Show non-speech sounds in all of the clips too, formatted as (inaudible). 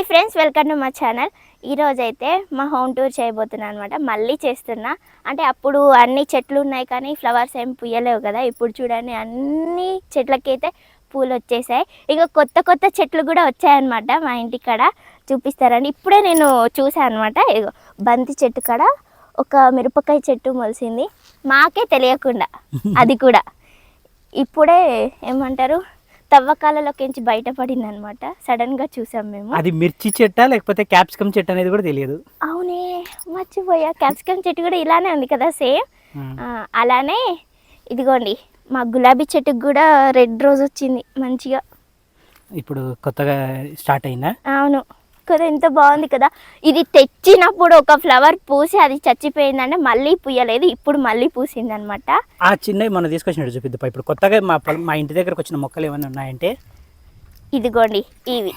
Hi friends welcome to మా channel. ఈరోజైతే మా హోమ్ టూర్ చేయబోతున్నాను అనమాట మళ్ళీ చేస్తున్నా. అంటే అప్పుడు అన్ని చెట్లు ఉన్నాయి కానీ ఫ్లవర్స్ ఏం పుయ్యలేవు కదా. ఇప్పుడు చూడండి అన్ని చెట్లకైతే పూలు వచ్చేసాయి. ఇక కొత్త కొత్త చెట్లు కూడా వచ్చాయన్నమాట మా ఇంటి కాడ. చూపిస్తారండి ఇప్పుడే నేను చూసాను అనమాట ఇగో బంతి చెట్టు కాడ ఒక మిరపకాయ చెట్టు మొలిసింది. మాకే తెలియకుండా అది కూడా. ఇప్పుడే ఏమంటారు? తవ్వకాలలోకించి బయటపడింది అనమాట సడన్గా చూసాం మేము. అది మిర్చి చెట్ట లేకపోతే క్యాప్సికమ్ చెట్టు అనేది కూడా తెలియదు? అవునే మర్చిపోయా. క్యాప్సికమ్ చెట్టు కూడా ఇలానే ఉంది కదా సేమ్. అలానే ఇదిగోండి మా గులాబీ చెట్టుకు కూడా రెడ్ రోజ్ వచ్చింది మంచిగా. ఇప్పుడు కొత్తగా స్టార్ట్ అయిందా? అవును. కదా ఎంత బాగుంది కదా. ఇది తెచ్చినప్పుడు ఒక ఫ్లవర్ పూసి అది చచ్చిపోయిందంటే మళ్ళీ పూయలేదు ఇప్పుడు మళ్ళీ పూసింది అనమాట ఆ చిన్నవి మనం తీసుకొచ్చినట్టు చూపిద్దాం ఇప్పుడు కొత్తగా మా మా ఇంటి దగ్గరకు వచ్చిన మొక్కలు ఏమైనా ఉన్నాయంటే? ఇదిగోండి ఇవి.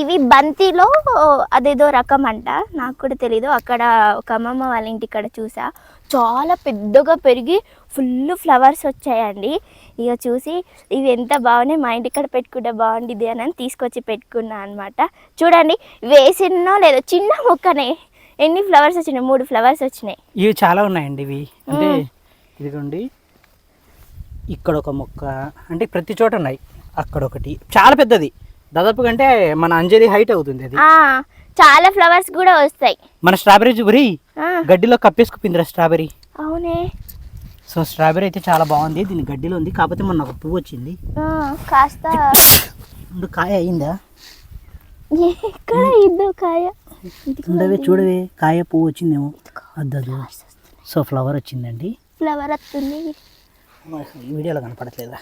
ఇవి బంతిలో అదేదో రకం అంట నాకు కూడా తెలీదు. అక్కడ ఒక అమ్మమ్మ వాళ్ళ ఇంటి కాడ చూసా. చాలా పెద్దగా పెరిగి ఫుల్ ఫ్లవర్స్ వచ్చాయండి. ఇక చూసి ఇవి ఎంత బాగున్నాయి మా ఇంటి కాడ పెట్టుకుంటే బాగుండిద్ది అని అని తీసుకొచ్చి పెట్టుకున్నా అనమాట చూడండి వేసినో లేదో చిన్న మొక్కనే. ఎన్ని ఫ్లవర్స్ వచ్చినాయి? మూడు ఫ్లవర్స్ వచ్చినాయి. ఇవి చాలా ఉన్నాయండి ఇవి. అంటే. ఇదిగోండి ఇక్కడ ఒక మొక్క. అంటే ప్రతి చోట ఉన్నాయి. అక్కడ ఒకటి. చాలా పెద్దది. దాదాపు కంటే మన అంజలి హైట్ అవుతుంది అది. చాలా ఫ్లవర్స్ కూడా వస్తాయి. మన స్ట్రాబెరీ చూబరి ఆ, గడ్డిలో కప్పేసుకుపోయిందిరా స్ట్రాబెరీ అవునే. సో స్ట్రాబెరీ అయితే చాలా బాగుంది దీని గడ్డిలో ఉంది. కాకపోతే మొన్న ఒక పువ్వు వచ్చింది. కాస్త. ముందు కాయ అయిందా కాయ? ఉండవే చూడవే కాయ పువ్వు వచ్చిందేమో. అద్దదు సో ఫ్లవర్ వచ్చిందండి. ఫ్లవర్ వస్తుంది. వీడియోలో కనపడట్లేదా?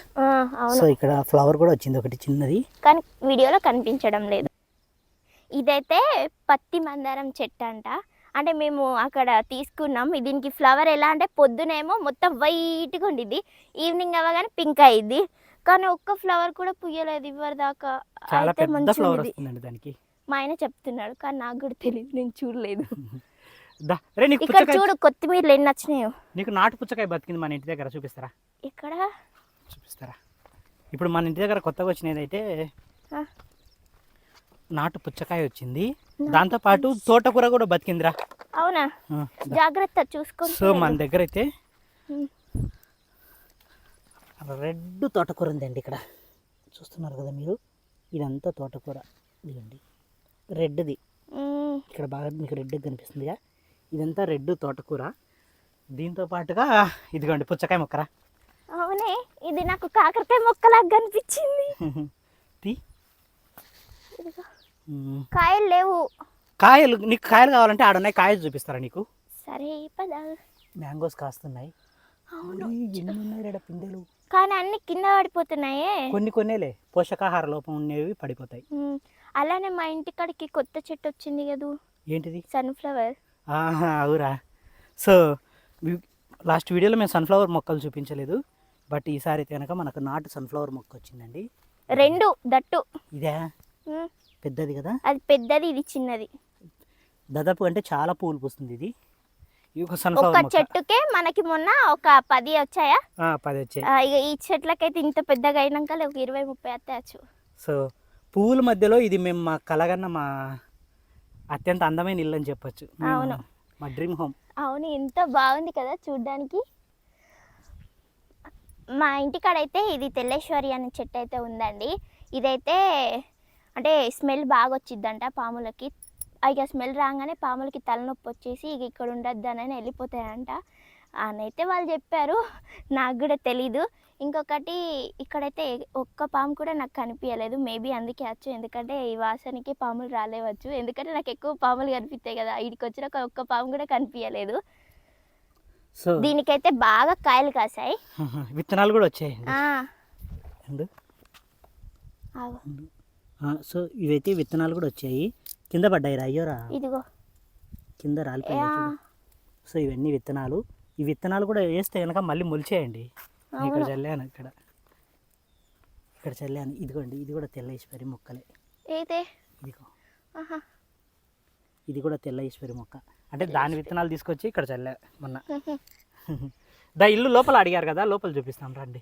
సో ఇక్కడ ఫ్లవర్ కూడా వచ్చింది ఒకటి చిన్నది. కానీ వీడియోలో కనిపించడం లేదు. ఇదైతే పత్తి మందారం చెట్టు అంట. అంటే మేము అక్కడ తీసుకున్నాం. దీనికి ఫ్లవర్ ఎలా అంటే పొద్దునేమో మొత్తం వైట్గా ఉండిద్ది. ఈవినింగ్ అవ్వగానే పింక్ అయ్యిద్ది కానీ ఒక్క ఫ్లవర్ కూడా పుయ్యలేదు ఇవ్వరు దాకా చాలా అయితే దానికి. మా ఆయన చెప్తున్నాడు. కానీ నాకు కూడా తెలియదు నేను చూడలేదు. (laughs) ఇక్కడ చూడు కొత్తిమీరలు ఎన్ని వచ్చినాయో నీకు నాటు పుచ్చకాయ బతికింది మన ఇంటి దగ్గర చూపిస్తారా? ఇక్కడ చూపిస్తారా? ఇప్పుడు మన ఇంటి దగ్గర కొత్తగా వచ్చినది అయితే నాటు పుచ్చకాయ వచ్చింది. దాంతో పాటు తోటకూర కూడా బతికిందిరా. అవునా. జాగ్రత్త చూసుకొని సో మన దగ్గర అయితే. రెడ్ తోటకూర ఉందండి ఇక్కడ. చూస్తున్నారు కదా మీరు? ఇదంతా తోటకూర. ఇదండి రెడ్ది ఇక్కడ బాగా మీకు రెడ్ కనిపిస్తుందిగా. ఇదంతా రెడ్ తోటకూర. దీంతో పాటుగా ఇదిగోండి పుచ్చకాయ మొక్కరా. అవునే ఇది నాకు కాకరకాయ మొక్కలాగా కనిపించింది. (laughs) కాయలు లేవు. కాయలు నీకు కాయలు కావాలంటే ఆడున్నాయి కాయలు చూపిస్తారా నీకు? సరే పద. మ్యాంగోస్ కాస్తున్నాయి. పిందెలు? కానీ అన్ని కింద పడిపోతున్నాయే. కొన్ని కొన్నేలే పోషకాహార లోపం ఉండేవి పడిపోతాయి. అలానే మా ఇంటి కాడికి కొత్త చెట్టు వచ్చింది కదూ. ఏంటిది? సన్ఫ్లవర్. ఆహా అవురా. సో లాస్ట్ వీడియోలో మేము సన్ఫ్లవర్ మొక్కలు చూపించలేదు. బట్ ఈసారి అయితే కనుక మనకు నాటు సన్ఫ్లవర్ మొక్క వచ్చిందండి. రెండు దట్టు. ఇదే? పెద్దది కదా? అది పెద్దది ఇది చిన్నది. దాదాపు అంటే చాలా పూలు పూస్తుంది ఇది. ఒక చెట్టుకే మనకి మొన్న ఒక పది వచ్చాయా? పది వచ్చాయి. ఈ చెట్లకైతే ఇంత పెద్దగా అయినాక ఒక ఇరవై ముప్పై వస్తాయచ్చు సో పువ్వుల మధ్యలో ఇది మేము మా కలగన్న మా అత్యంత అందమైన ఇల్లు అని చెప్పొచ్చు. అవును. మా డ్రీమ్ హోమ్. అవును ఎంత బాగుంది కదా చూడ్డానికి. మా ఇంటికాడ అయితే ఇది తెల్లేశ్వరి అనే చెట్టు అయితే ఉందండి. ఇదైతే అంటే స్మెల్ బాగా వచ్చిద్దంట పాములకి. ఇక స్మెల్ రాగానే పాములకి తలనొప్పి వచ్చేసి ఇక ఇక్కడ ఉండొద్దనని వెళ్ళిపోతాయంట. అనైతే వాళ్ళు చెప్పారు. నాకు కూడా తెలీదు. ఇంకొకటి ఇక్కడైతే ఒక్క పాము కూడా నాకు కనిపించలేదు మేబీ అందుకే వచ్చు ఎందుకంటే ఈ వాసనకి పాములు రాలేవచ్చు. ఎందుకంటే నాకు ఎక్కువ పాములు కనిపిస్తాయి కదా. వీడికి వచ్చిన ఒక ఒక్క పాము కూడా కనిపించలేదు సో దీనికైతే బాగా కాయలు కాసాయి. (laughs) విత్తనాలు కూడా వచ్చాయి. సో ఇవైతే విత్తనాలు కూడా వచ్చాయి. కింద పడ్డాయి రా అయ్యోరా. ఇదిగో. కింద రాలిపోయాయి. సో ఇవన్నీ విత్తనాలు. ఈ విత్తనాలు కూడా వేస్తే కనుక మళ్ళీ మొలిచేయండి. ఇక్కడ. చల్లాను ఇక్కడ. ఇక్కడ చల్లాను. ఇదిగోండి ఇది కూడా తెల్ల ఈశ్వరి మొక్కలే. ఇదిగో. ఇది కూడా తెల్ల ఈశ్వరి మొక్క. అంటే దాని విత్తనాలు తీసుకొచ్చి ఇక్కడ చల్లా మొన్న. (laughs) దా ఇల్లు లోపల అడిగారు కదా లోపల చూపిస్తాం రండి.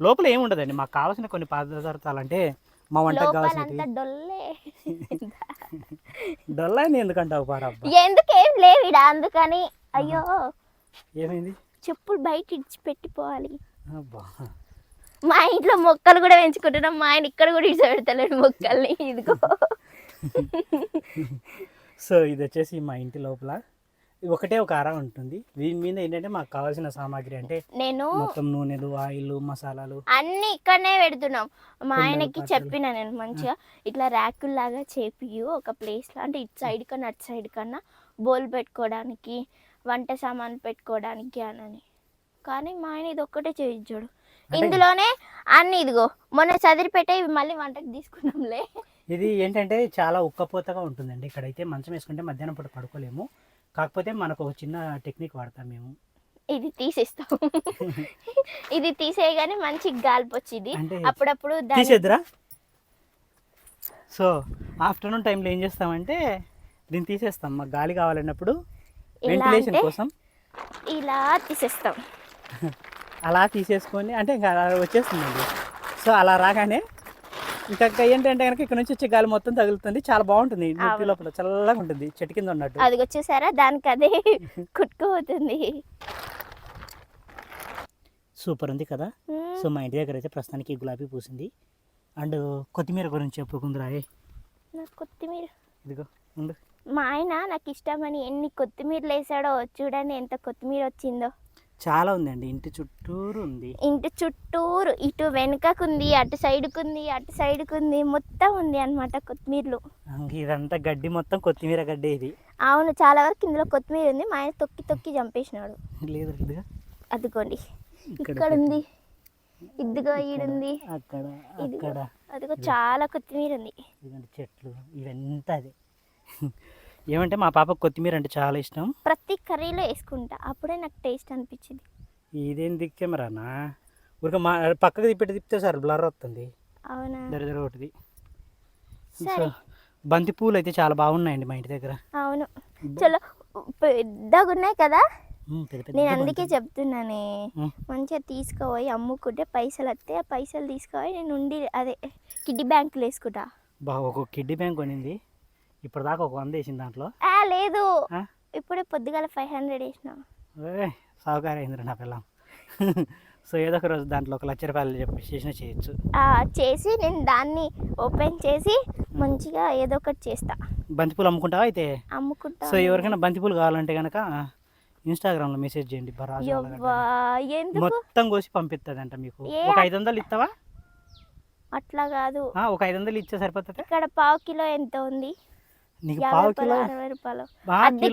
లోపల ఏముండదండి మాకు కావాల్సిన కొన్ని పదార్థాలు అంటే మా వంటకు కావాల్సినవి డొల్లే. (laughs) ఎందుకంటావు పారబ్బా? ఎందుకేం లేవిడా అందుకని. అయ్యో. ఏమైంది? చెప్పులు బయట ఇడిచి పెట్టిపోవాలి అబ్బా. మా ఇంట్లో మొక్కలు కూడా పెంచుకుంటున్నాం. మా ఆయన ఇక్కడ కూడా ఇడిచి పెడతలేడు మొక్కల్ని. ఇదిగో. (laughs) సో ఇది వచ్చేసి మా ఇంటి లోపల ఒకటే ఒక అర ఉంటుంది. దీని మీద ఏంటంటే మాకు కావాల్సిన సామాగ్రి అంటే నేను మొత్తం నూనెలు ఆయిల్ మసాలాలు. అన్ని ఇక్కడనే పెడుతున్నాం. మా ఆయనకి. చెప్పిన నేను మంచిగా ఇట్లా ర్యాకుల్ లాగా చేపియు ఒక ప్లేస్లో అంటే ఇటు సైడ్ కన్నా అటు సైడ్ కన్నా బౌల్ పెట్టుకోవడానికి వంట సామాన్లు పెట్టుకోవడానికి అని కానీ మా ఆయన ఇది ఒక్కటే చేయించాడు. ఇందులోనే అన్ని ఇదిగో మొన్న చదిరి పెట్టే ఇవి మళ్ళీ వంటకి తీసుకున్నాంలే ఇది ఏంటంటే చాలా ఉక్కపోతగా ఉంటుందండి. ఇక్కడైతే మంచం వేసుకుంటే మధ్యాహ్నం పూట పడుకోలేము. కాకపోతే మనకు ఒక చిన్న టెక్నిక్ వాడతాం మేము. ఇది తీసేస్తాం. ఇది తీసేయగానే మంచి గాల్పు వచ్చింది అప్పుడప్పుడు తీసేద్దురా? సో ఆఫ్టర్నూన్ టైంలో ఏం చేస్తామంటే దీన్ని తీసేస్తాం. మాకు గాలి కావాలన్నప్పుడు వెంటిలేషన్? కోసం. ఇలా తీసేస్తాం. (laughs) అలా తీసేసుకొని అంటే ఇంకా అలా వచ్చేస్తుందండి. సో అలా రాగానే ఇంకా ఏంటంటే కనుక ఇక్కడ నుంచి వచ్చే గాలి మొత్తం తగులుతుంది. చాలా బాగుంటుంది. లోపల చల్లగా ఉంటుంది. చెట్టు కింద ఉన్నట్టు. అది వచ్చేసారా దానికి అదే కుట్టుకుపోతుంది సూపర్ ఉంది కదా. సో మా ఇంటి దగ్గర అయితే ప్రస్తుతానికి గులాబీ పూసింది. అండ్ కొత్తిమీర గురించి చెప్పుకుందిరా ఏ? నాకు కొత్తిమీర. ఇదిగో ఉండు. మా ఆయన నాకు ఇష్టమని ఎన్ని కొత్తిమీరలు వేసాడో చూడండి ఎంత కొత్తిమీర వచ్చిందో. చాలా ఉందండి. ఇంటి చుట్టూరు ఉంది. ఇంటి చుట్టూరు ఇటు వెనుకకుంది అటు సైడ్కుంది అటు సైడ్కుంది మొత్తం ఉంది అనమాట కొత్తిమీరలు. ఇదంతా గడ్డి మొత్తం కొత్తిమీర గడ్డి ఇది. అవును చాలా వరకు ఇందులో కొత్తిమీర ఉంది. మా ఆయన తొక్కి తొక్కి చంపేసినాడు. లేదు అదిగోండి. ఇక్కడ ఉంది. ఇదిగో ఈడుంది. అక్కడ అదిగో చాలా కొత్తిమీర ఉంది. చెట్లు ఇవంతా అదే. ఏమంటే మా పాపకు కొత్తిమీర అంటే చాలా ఇష్టం. ప్రతి కర్రీలో వేసుకుంటా. అప్పుడే నాకు టేస్ట్ అనిపించింది. ఇదేం దిక్కెమరానా ఊరిక మా పక్కకు తిప్పి తిప్పితే సార్ బ్లర్ వస్తుంది. అవునా? దరిద్ర ఒకటిది. సో బంతి పూలు అయితే చాలా బాగున్నాయండి మా ఇంటి దగ్గర. అవును. చలో పెద్దగా ఉన్నాయి కదా? నేను. అందుకే చెప్తున్నానే. మంచిగా తీసుకుపోయి అమ్ముకుంటే పైసలు వస్తే ఆ పైసలు తీసుకుపోయి నేను ఉండి అదే కిడ్డీ బ్యాంకులు వేసుకుంటా. బాగా ఒక కిడ్డీ బ్యాంక్ కొనింది. ఇప్పటిదాకా ఒక వంద వేసింది దాంట్లో. లేదు? ఇప్పుడే పొద్దుగాల ఫైవ్ హండ్రెడ్ వేసిన. అయిందిరా నా పిల్లం. సో ఏదో ఒక రోజు దాంట్లో ఒక లక్ష రూపాయలు చెప్పి చేసిన చేయొచ్చు. చేసి నేను దాన్ని ఓపెన్ చేసి మంచిగా ఏదో ఒకటి చేస్తా. బంతిపూలు అమ్ముకుంటావా అయితే? అమ్ముకుంటా. సో ఎవరికైనా బంతిపూలు కావాలంటే కనుక ఇన్స్టాగ్రామ్లో మెసేజ్ చేయండి మొత్తం కోసి పంపిస్తుందంట మీకు. ఏ? ఒక ఐదు వందలు ఇస్తావా అట్లా కాదు. ఒక ఐదు వందలు ఇచ్చే సరిపోతుంది? ఇక్కడ పావు కిలో ఎంత ఉంది? నీకు పావు కిలో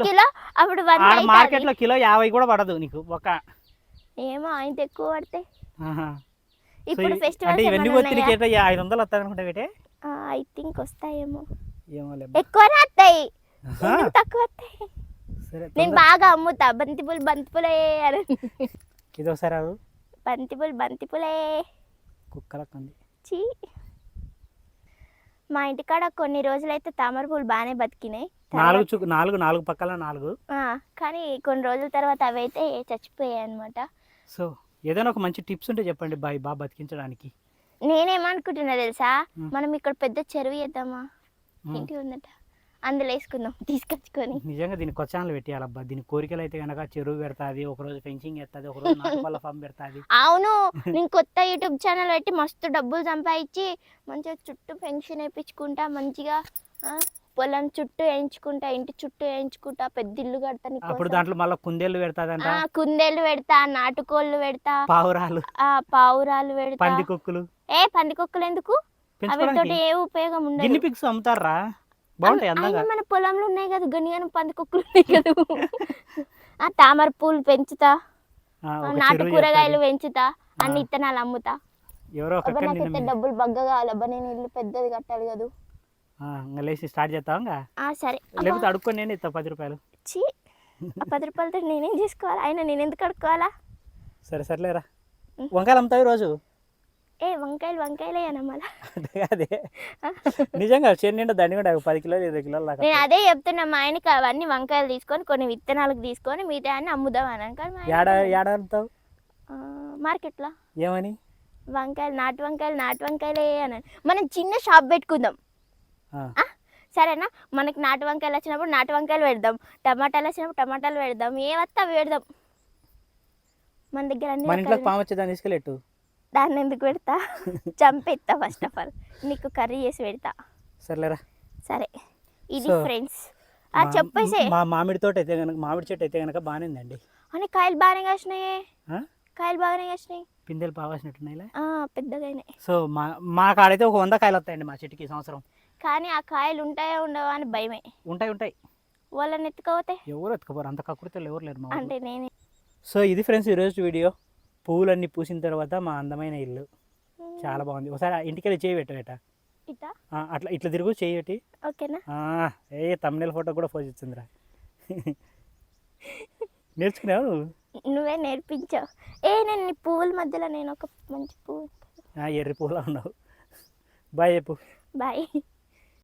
కిలో అప్పుడు అవుతుంది. మార్కెట్లో కిలో యాభై కూడా పడదు నీకు ఒక. ఏమో ఆయన ఎక్కువ పడితే. ఇప్పుడు ఈ- అంటే ఇవన్నీ నీకు ఏంటో ఐదు వందలు వస్తాయి అనుకుంటా ఏంటే ఐ థింక్ వస్తాయేమో. ఏమో లే. ఎక్కువనే వస్తాయి. తక్కువ వస్తాయి? నేను బాగా అమ్ముతా. బంతిపూలు బంతిపూలే అని. ఇది ఒకసారి బంతిపూలు బంతిపూలే కుక్కలకు ఉంది చీ. మా ఇంటికాడ కొన్ని రోజులైతే తామర పూలు బాగానే బతికినాయి. నాలుగు చు నాలుగు నాలుగు పక్కల నాలుగు. ఆ, కానీ కొన్ని రోజుల తర్వాత అవి అయితే చచ్చిపోయాయి అనమాట సో ఏదైనా ఒక మంచి టిప్స్ ఉంటే చెప్పండి బాయ్ బాగా బతికించడానికి. నేనేమనుకుంటున్నా తెలుసా. మనం ఇక్కడ పెద్ద చెరువు వేద్దామా? మ్. ఇంటి ఉందట. అందులో వేసుకుందాం తీసుకొచ్చుకొని. నిజంగా దీనికి కొచ్చానలు పెట్టేయాలబ్బా. దీని కోరికలు అయితే కనుక చెరువు పెడతాది ఒకరోజు ఫెన్సింగ్ ఎత్తది ఒకరోజు నాటుకోళ్ళ ఫామ్ పెడతాది. అవును నేను (laughs) కొత్త యూట్యూబ్ ఛానల్ పెట్టి మస్తు డబ్బులు సంపాదించి మంచిగా చుట్టూ పెన్షన్ వేయించుకుంటా మంచిగా పొలం చుట్టూ వేయించుకుంటా ఇంటి చుట్టూ వేయించుకుంటా పెద్ద ఇల్లు కడతా నీకోసం. అప్పుడు దాంట్లో మళ్ళీ కుందేళ్ళు పెడతాదంట. ఆ కుందేళ్ళు పెడతా నాటుకోళ్ళు పెడతా. పావురాలు. ఆ పావురాలు పెడతా. పందికొక్కులు ఏ పందికొక్కులు ఎందుకు? అవితోటి పెంచుకోవడానికి ఏ ఉపయోగం ఉండదు. గిన్ని పిక్స్ అమ్ముతారా బాగుంటాయి అందంగా. అయినా మన పొలంలో ఉన్నాయి కదా గనిగానం పందికొక్కులు ఉన్నాయి కదా. ఆ తామర పూలు పెంచుతా నాటు కూరగాయలు. పెంచుతా అన్ని. ఇత్తనాలు అమ్ముతా. ఎవరో ఒక అబ్బా నాకైతే డబ్బులు బగ్గ కావాలబ్బా నేను ఇల్లు పెద్దది కట్టాలి కదా. లేచి స్టార్ట్ చేస్తావా సరే. లేకపోతే అడుక్కొని నేను ఇస్తా పది రూపాయలు. ఆ పది రూపాయలతో నేనేం చేసుకోవాలి? అయినా నేను ఎందుకు అడుక్కోవాలా? సరే సర్లేరా. వంకాయలు అమ్ముతావు రోజు? ఏ వంకాయలు వంకాయలే అనమాలా అదే నిజంగా చేను నిండా దండి కూడా పది కిలోలు ఇరవై కిలోలు దాకా నేను అదే చెప్తున్నా మా ఆయనకి అవన్నీ వంకాయలు తీసుకొని కొన్ని విత్తనాలకు తీసుకొని మిగతా అన్ని అమ్ముదాం అని కానీ మా ఆయన. ఏడ ఏడ అమ్ముతావు? ఆ, మార్కెట్లో. ఏమని? వంకాయలు నాటు వంకాయలు నాటు వంకాయలే అని. మనం చిన్న షాప్ పెట్టుకుందాం? సరేనా? మనకి నాటు వంకాయలు వచ్చినప్పుడు నాటు వంకాయలు పెడదాం. టమాటాలు వచ్చినప్పుడు టమాటాలు పెడదాం. ఏ వస్తే అవి పెడదాం. మన దగ్గర అన్ని మన రకాలు- పాము వచ్చేదాన్ని తీసుకెళ్ళెట్టు దాన్ని ఎందుకు పెడతా? చంపేస్తా ఫస్ట్ ఆఫ్ ఆల్ నీకు కర్రీ చేసి పెడతా. సర్లేరా. సరే. ఇది ఫ్రెండ్స్ ఆ చెప్పేసే. మా మామిడి తోట అయితే కనుక మామిడి చెట్టు అయితే కనుక బాగానే ఉందండి. అని కాయలు బాగానే కాసినాయి? కాయలు బాగానే కాసినాయి. పిందెలు బాగాసినట్టున్నాయిలే ఆ, పెద్దగా సో మా మా కాడైతే ఒక వంద కాయలు వస్తాయండి మా చెట్టుకి సంవత్సరం. కానీ ఆ కాయలు ఉంటాయో ఉండవో అని భయమే. ఉంటాయి ఉంటాయి. వాళ్ళని ఎత్తుకోపోతే? ఎవరు ఎత్తుకోపోరు? అంత కకృతిలో ఎవరు లేరు. అంటే నేనే. సో ఇది ఫ్రెండ్స్ ఈరోజు వీడియో. పువ్వులన్నీ పూసిన తర్వాత మా అందమైన ఇల్లు. చాలా బాగుంది. ఒకసారి ఆ ఇంటికి వెళ్ళి చేయి పెట్టు బేట ఇటా? ఆ, అట్లా ఇట్లా తిరుగు చేయి పెట్టి. ఓకేనా? ఏ తమ్ముళ్ళ ఫోటో కూడా పోజ్ ఇచ్చిందిరా నేర్చుకున్నావు నువ్వు? నువ్వే నేర్పించావు. ఏ నేను నీ పువ్వుల మధ్యలో నేను ఒక మంచి పువ్వు. ఆ, ఎర్రి పువ్వులా ఉన్నావు. బాయ్ చెప్పు. బాయ్.